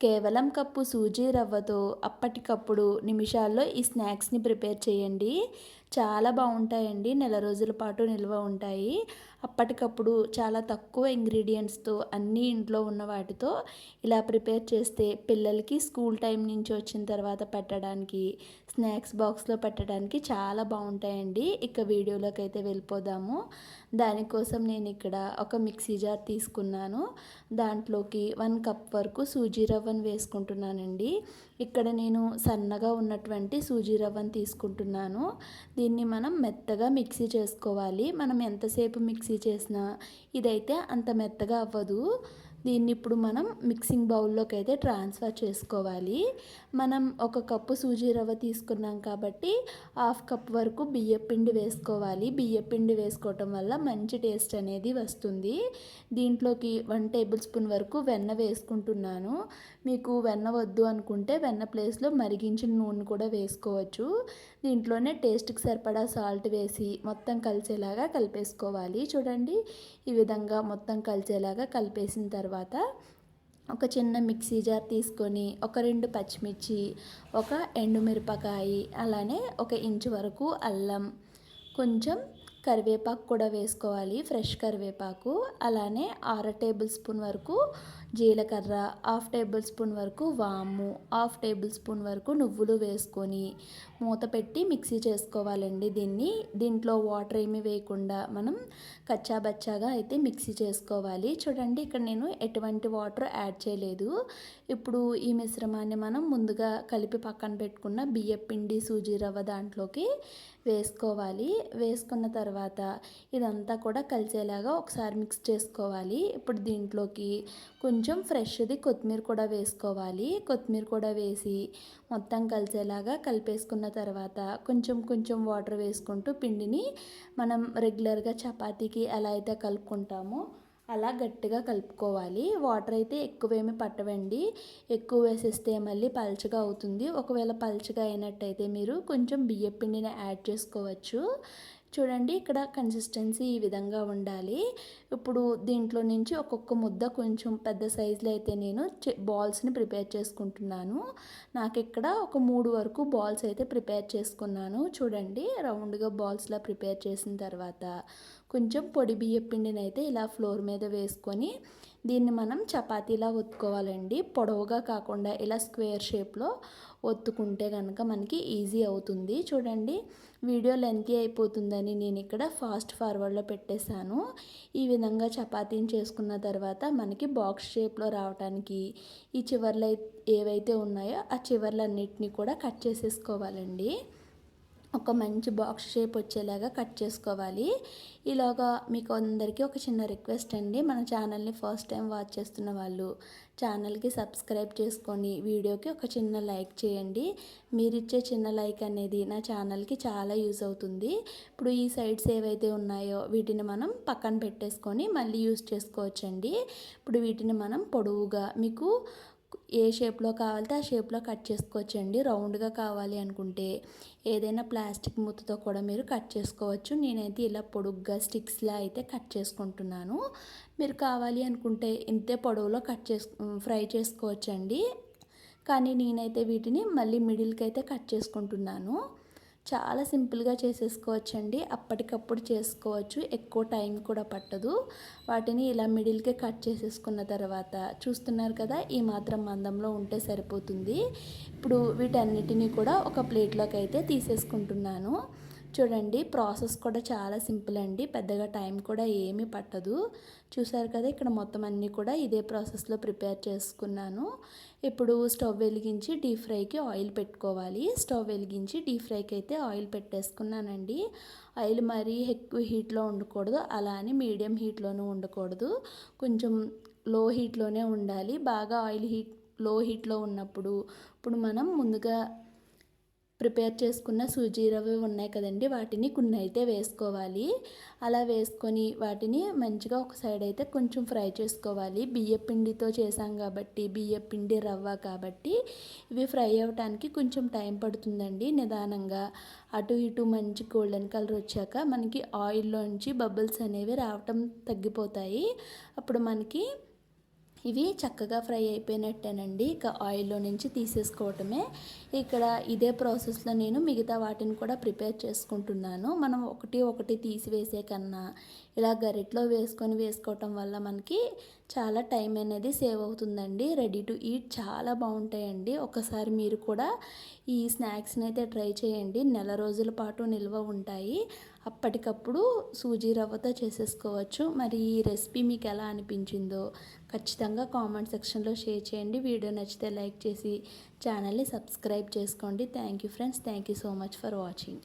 కేవలం కప్పు సూజీ రవ్వతో అప్పటికప్పుడు నిమిషాల్లో ఈ స్నాక్స్ని ప్రిపేర్ చేయండి. చాలా బాగుంటాయండి. నెల రోజుల పాటు నిల్వ ఉంటాయి. అప్పటికప్పుడు చాలా తక్కువ ఇంగ్రీడియంట్స్తో అన్నీ ఇంట్లో ఉన్న వాటితో ఇలా ప్రిపేర్ చేస్తే పిల్లలకి స్కూల్ టైం నుంచి వచ్చిన తర్వాత పెట్టడానికి స్నాక్స్ బాక్స్లో పెట్టడానికి చాలా బాగుంటాయండి. ఇక వీడియోలోకి అయితే వెళ్ళిపోదాము. దానికోసం నేను ఇక్కడ ఒక మిక్సీ జార్ తీసుకున్నాను. దాంట్లోకి వన్ కప్ వరకు సూజీ రవ్వ రవ్వను వేసుకుంటున్నానండి. ఇక్కడ నేను సన్నగా ఉన్నటువంటి సూజీ రవ్వను తీసుకుంటున్నాను. దీన్ని మనం మెత్తగా మిక్సీ చేసుకోవాలి. మనం ఎంతసేపు మిక్సీ చేసినా ఇదైతే అంత మెత్తగా అవ్వదు. దీన్ని ఇప్పుడు మనం మిక్సింగ్ బౌల్లోకి అయితే ట్రాన్స్ఫర్ చేసుకోవాలి. మనం ఒక కప్పు సూజీ రవ్వ తీసుకున్నాం కాబట్టి హాఫ్ కప్ వరకు బియ్యపిండి వేసుకోవాలి. బియ్యపిండి వేసుకోవటం వల్ల మంచి టేస్ట్ అనేది వస్తుంది. దీంట్లోకి వన్ టేబుల్ స్పూన్ వరకు వెన్న వేసుకుంటున్నాను. మీకు వెన్న వద్దు అనుకుంటే వెన్న ప్లేస్లో మరిగించిన నూనె కూడా వేసుకోవచ్చు. దీంట్లోనే టేస్ట్కి సరిపడా సాల్ట్ వేసి మొత్తం కలిసేలాగా కలిపేసుకోవాలి. చూడండి ఈ విధంగా మొత్తం కలిసేలాగా కలిపేసిన తర్వాత తర్వాత ఒక చిన్న మిక్సీ జార్ తీసుకొని ఒక రెండు పచ్చిమిర్చి ఒక ఎండుమిరపకాయ అలానే ఒక ఇంచు వరకు అల్లం కొంచెం కరివేపాకు కూడా వేసుకోవాలి ఫ్రెష్ కరివేపాకు అలానే ఆర టేబుల్ స్పూన్ వరకు జీలకర్ర హాఫ్ టేబుల్ స్పూన్ వరకు వాము హాఫ్ టేబుల్ స్పూన్ వరకు నువ్వులు వేసుకొని మూత పెట్టి మిక్సీ చేసుకోవాలండి. దీన్ని దీంట్లో వాటర్ ఏమి వేయకుండా మనం కచ్చాబచ్చాగా అయితే మిక్సీ చేసుకోవాలి. చూడండి ఇక్కడ నేను ఎటువంటి వాటర్ యాడ్ చేయలేదు. ఇప్పుడు ఈ మిశ్రమాన్ని మనం ముందుగా కలిపి పక్కన పెట్టుకున్న బియ్య పిండి సూజీ రవ్వ దాంట్లోకి వేసుకోవాలి. వేసుకున్న తర్వాత ఇదంతా కూడా కలిసేలాగా ఒకసారి మిక్స్ చేసుకోవాలి. ఇప్పుడు దీంట్లోకి కొంచెం కొంచెం ఫ్రెష్ది కొత్తిమీర కూడా వేసుకోవాలి. కొత్తిమీర కూడా వేసి మొత్తం కలిసేలాగా కలిపేసుకున్న తర్వాత కొంచెం కొంచెం వాటర్ వేసుకుంటూ పిండిని మనం రెగ్యులర్గా చపాతీకి ఎలా అయితే కలుపుకుంటామో అలా గట్టిగా కలుపుకోవాలి. వాటర్ అయితే ఎక్కువేమి పట్టవండి. ఎక్కువ వేసేస్తే మళ్ళీ పల్చగా అవుతుంది. ఒకవేళ పల్చగా అయినట్టయితే మీరు కొంచెం బియ్య పిండిని యాడ్ చేసుకోవచ్చు. చూడండి ఇక్కడ కన్సిస్టెన్సీ ఈ విధంగా ఉండాలి. ఇప్పుడు దీంట్లో నుంచి ఒక్కొక్క ముద్ద కొంచెం పెద్ద సైజులో అయితే నేను బాల్స్ని ప్రిపేర్ చేసుకుంటున్నాను. నాకు ఇక్కడ ఒక మూడు వరకు బాల్స్ అయితే ప్రిపేర్ చేసుకున్నాను. చూడండి రౌండ్గా బాల్స్లా ప్రిపేర్ చేసిన తర్వాత కొంచెం పొడి బియ్య పిండిని అయితే ఇలా ఫ్లోర్ మీద వేసుకొని దీన్ని మనం చపాతీలా ఒత్తుకోవాలండి. పొడవుగా కాకుండా ఇలా స్క్వేర్ షేప్లో ఒత్తుకుంటే కనుక మనకి ఈజీ అవుతుంది. చూడండి వీడియో లెంతీ అయిపోతుందని నేను ఇక్కడ ఫాస్ట్ ఫార్వర్డ్లో పెట్టేశాను. ఈ విధంగా చపాతీని చేసుకున్న తర్వాత మనకి బాక్స్ షేప్లో రావడానికి ఈ చివర్లు ఏవైతే ఉన్నాయో ఆ చివర్లన్నిటినీ కూడా కట్ చేసేసుకోవాలండి. ఒక మంచి బాక్స్ షేప్ వచ్చేలాగా కట్ చేసుకోవాలి. ఇలాగా మీకు అందరికీ ఒక చిన్న రిక్వెస్ట్ అండి. మన ఛానల్ని ఫస్ట్ టైం వాచ్ చేస్తున్న వాళ్ళు ఛానల్కి సబ్స్క్రైబ్ చేసుకొని వీడియోకి ఒక చిన్న లైక్ చేయండి. మీరిచ్చే చిన్న లైక్ అనేది నా ఛానల్కి చాలా యూజ్ అవుతుంది. ఇప్పుడు ఈ సైడ్స్ ఏవైతే ఉన్నాయో వీటిని మనం పక్కన పెట్టేసుకొని మళ్ళీ యూజ్ చేసుకోవచ్చండి. ఇప్పుడు వీటిని మనం పొడవుగా మీకు ఏ షేప్లో కావాలితే ఆ షేప్లో కట్ చేసుకోవచ్చండి. రౌండ్గా కావాలి అనుకుంటే ఏదైనా ప్లాస్టిక్ ముత్తతో కూడా మీరు కట్ చేసుకోవచ్చు. నేనైతే ఇలా పొడుగ్గా స్టిక్స్లా అయితే కట్ చేసుకుంటున్నాను. మీరు కావాలి అనుకుంటే ఇంతే పొడవులో కట్ చేసు ఫ్రై చేసుకోవచ్చండి. కానీ నేనైతే వీటిని మళ్ళీ మిడిల్కి అయితే కట్ చేసుకుంటున్నాను. చాలా సింపుల్గా చేసేసుకోవచ్చండి. అప్పటికప్పుడు చేసుకోవచ్చు. ఎక్కువ టైం కూడా పట్టదు. వాటిని ఇలా మిడిల్కే కట్ చేసేసుకున్న తర్వాత చూస్తున్నారు కదా ఈ మాత్రం మందంలో ఉంటే సరిపోతుంది. ఇప్పుడు వీటన్నిటినీ కూడా ఒక ప్లేట్లోకి అయితే తీసేసుకుంటున్నాను. చూడండి ప్రాసెస్ కూడా చాలా సింపుల్ అండి. పెద్దగా టైం కూడా ఏమీ పట్టదు. చూసారు కదా ఇక్కడ మొత్తం అన్నీ కూడా ఇదే ప్రాసెస్లో ప్రిపేర్ చేసుకున్నాను. ఇప్పుడు స్టవ్ వెలిగించి డీప్ ఫ్రైకి ఆయిల్ పెట్టుకోవాలి. స్టవ్ వెలిగించి డీప్ ఫ్రైకి అయితే ఆయిల్ పెట్టేసుకున్నానండి. ఆయిల్ మరీ ఎక్కువ హీట్లో ఉండకూడదు. అలా అని మీడియం హీట్లోనూ ఉండకూడదు. కొంచెం లో హీట్లోనే ఉండాలి. బాగా ఆయిల్ హీట్లో హీట్లో ఉన్నప్పుడు ఇప్పుడు మనం ముందుగా ప్రిపేర్ చేసుకున్న సూజీ రవ్వ ఉన్నాయి కదండి వాటిని కొన్ని అయితే వేసుకోవాలి. అలా వేసుకొని వాటిని మంచిగా ఒక సైడ్ అయితే కొంచెం ఫ్రై చేసుకోవాలి. బియ్య పిండితో చేసాం కాబట్టి బియ్య పిండి రవ్వ కాబట్టి ఇవి ఫ్రై అవ్వటానికి కొంచెం టైం పడుతుందండి. నిదానంగా అటు ఇటు మంచి గోల్డెన్ కలర్ వచ్చాక మనకి ఆయిల్లోంచి బబుల్స్ అనేవి రావటం తగ్గిపోతాయి. అప్పుడు మనకి ఇవి చక్కగా ఫ్రై అయిపోయినట్టేనండి. ఇక ఆయిల్లో నుంచి తీసేసుకోవటమే. ఇక్కడ ఇదే ప్రాసెస్లో నేను మిగతా వాటిని కూడా ప్రిపేర్ చేసుకుంటున్నాను. మనం ఒకటి ఒకటి తీసివేసే కన్నా ఇలా గరిట్లో వేసుకొని వేసుకోవటం వల్ల మనకి చాలా టైం అనేది సేవ్ అవుతుందండి. రెడీ టు ఈట్ చాలా బాగుంటాయండి. ఒకసారి మీరు కూడా ఈ స్నాక్స్ని అయితే ట్రై చేయండి. నెల రోజుల పాటు నిల్వ ఉంటాయి. అప్పటికప్పుడు సూజీ రవ్వతో చేసేసుకోవచ్చు. మరి ఈ రెసిపీ మీకు ఎలా అనిపించిందో ఖచ్చితంగా కామెంట్ సెక్షన్లో షేర్ చేయండి. వీడియో నచ్చితే లైక్ చేసి ఛానల్ని సబ్స్క్రైబ్ చేసుకోండి. Thank you friends. Thank you so much for watching.